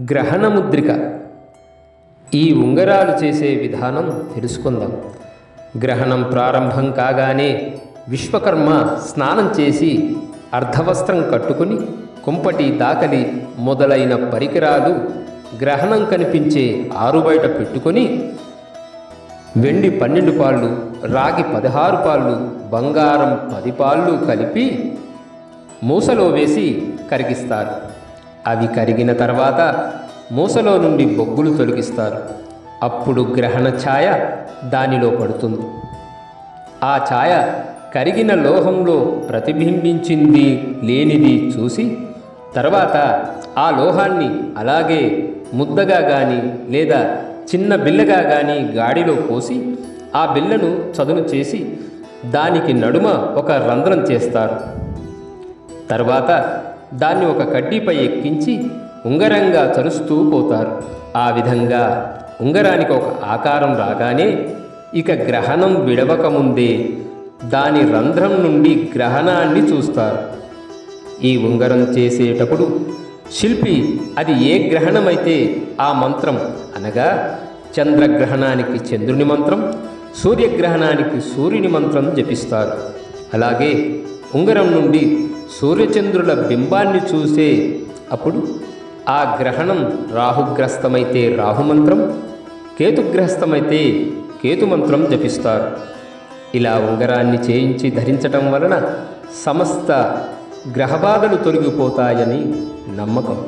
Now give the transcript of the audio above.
గ్రహణముద్రిక. ఈ ఉంగరాలు చేసే విధానం తెలుసుకుందాం. గ్రహణం ప్రారంభం కాగానే విశ్వకర్మ స్నానం చేసి అర్ధవస్త్రం కట్టుకుని కుంపటి దాకలి మొదలైన పరికరాలు గ్రహణం కనిపించే ఆరుబయట పెట్టుకొని వెండి పన్నెండు పాళ్ళు రాగి పదహారు పాళ్ళు బంగారం పది పాళ్ళు కలిపి మూసలో వేసి కరిగిస్తారు. అవి కరిగిన తర్వాత మూసలో నుండి బొగ్గులు తొలగిస్తారు. అప్పుడు గ్రహణ ఛాయ దానిలో పడుతుంది. ఆ ఛాయ కరిగిన లోహంలో ప్రతిబింబించింది లేనిది చూసి తర్వాత ఆ లోహాన్ని అలాగే ముద్దగా కానీ లేదా చిన్న బిల్లగా కానీ గాడిలో పోసి ఆ బిల్లను చదును చేసి దానికి నడుమ ఒక రంధ్రం చేస్తారు. తర్వాత దాన్ని ఒక కడ్డీపై ఎక్కించి ఉంగరంగా చరుస్తూ పోతారు. ఆ విధంగా ఉంగరానికి ఒక ఆకారం రాగానే ఇక గ్రహణం విడవకముందే దాని రంధ్రం నుండి గ్రహణాన్ని చూస్తారు. ఈ ఉంగరం చేసేటప్పుడు శిల్పి అది ఏ గ్రహణమైతే ఆ మంత్రం? అనగా చంద్రగ్రహణానికి చంద్రుని మంత్రం సూర్యగ్రహణానికి సూర్యుని మంత్రం జపిస్తారు. అలాగే ఉంగరం నుండి సూర్యచంద్రుల బింబాన్ని చూసే అప్పుడు ఆ గ్రహణం రాహుగ్రస్తమైతే రాహుమంత్రం కేతుగ్రస్తమైతే కేతుమంత్రం జపిస్తారు. ఇలా ఉంగరాన్ని చేయించి ధరించటం వలన సమస్త గ్రహబాధలు తొలగిపోతాయని నమ్మకం.